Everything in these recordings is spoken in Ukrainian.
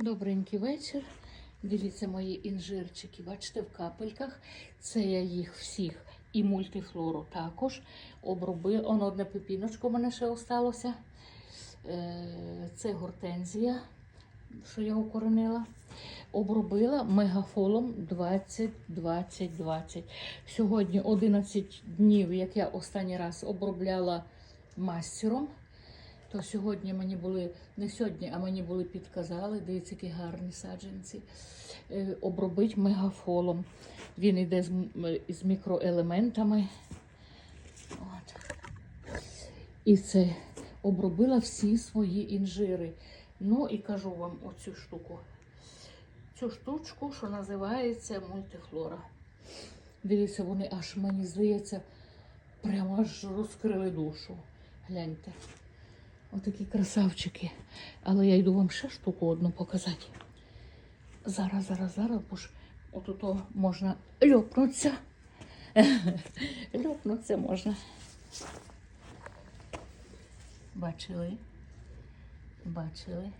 Добренький вечір. Дивіться мої інжирчики. Бачите, в капельках. Це я їх всіх і мультифлору також обробила. Оно одне пепіночко в мене ще осталося. Е, Це гортензія, що я укоренила. Обробила мегафолом 20, 20, 20. Сьогодні 11 днів, як я останній раз обробляла мастером. То сьогодні мені були, не сьогодні, а мені були підказали, дивіться, які гарні саджанці, е, обробить мегафолом. Він йде з, з мікроелементами. От. І це обробила всі свої інжири. Ну і кажу вам оцю штуку. Цю штучку, що називається мультифлора. Дивіться, вони аж мені здається, прямо аж розкрили душу. Гляньте. Отакі красавчики. Але я йду вам ще штуку одну показати. Зараз, зараз, зараз, бо ж отут можна льопнутися. Льопнутися можна. Бачили? Бачили?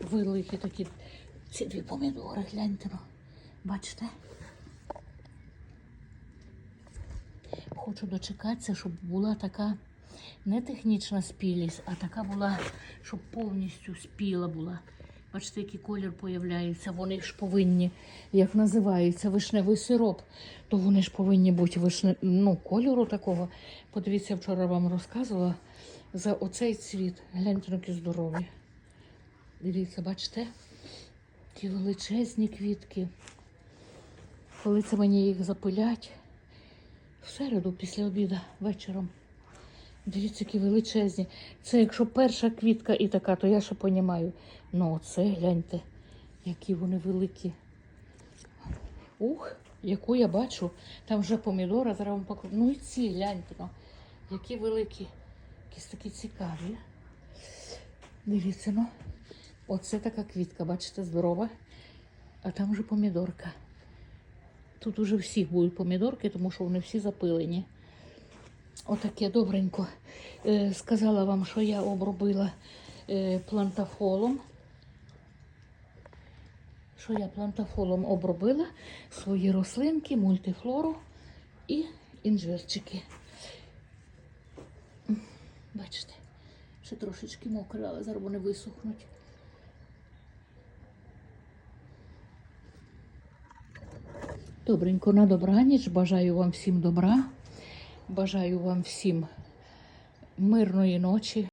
Великі такі ці дві помідори, гляньте. Бачите? Хочу дочекатися, щоб була така не технічна спілість, а така була, щоб повністю спіла була. Бачите, який колір появляється. Вони ж повинні, як називається, вишневий сироп, то вони ж повинні бути вишне, ну, кольору такого. Подивіться, вчора вам розказувала за оцей цвіт. Гляньте, ну, які здорові. Дивіться, бачите? Ті величезні квітки. Коли це мені їх запилять, в середу після обіду вечором. Дивіться, які величезні. Це якщо перша квітка і така, то я ще понімаю. Ну, оце гляньте, які вони великі. Ух, яку я бачу. Там вже помідора, зараз вам покажу. Ну і ці, гляньте, ну, які великі. Якісь такі цікаві. Дивіться, ну. Оце така квітка, бачите, здорова. А там вже помідорка. Тут уже всіх будуть помідорки, тому що вони всі запилені. Отаке добренько. Е, сказала вам, що я обробила е, плантафолом. Що я плантафолом обробила свої рослинки, мультифлору і інжирчики. Бачите, ще трошечки мокре, але зараз вони висохнуть. Добренько на добраніч. Бажаю вам всім добра. Бажаю вам всім мирної ночі.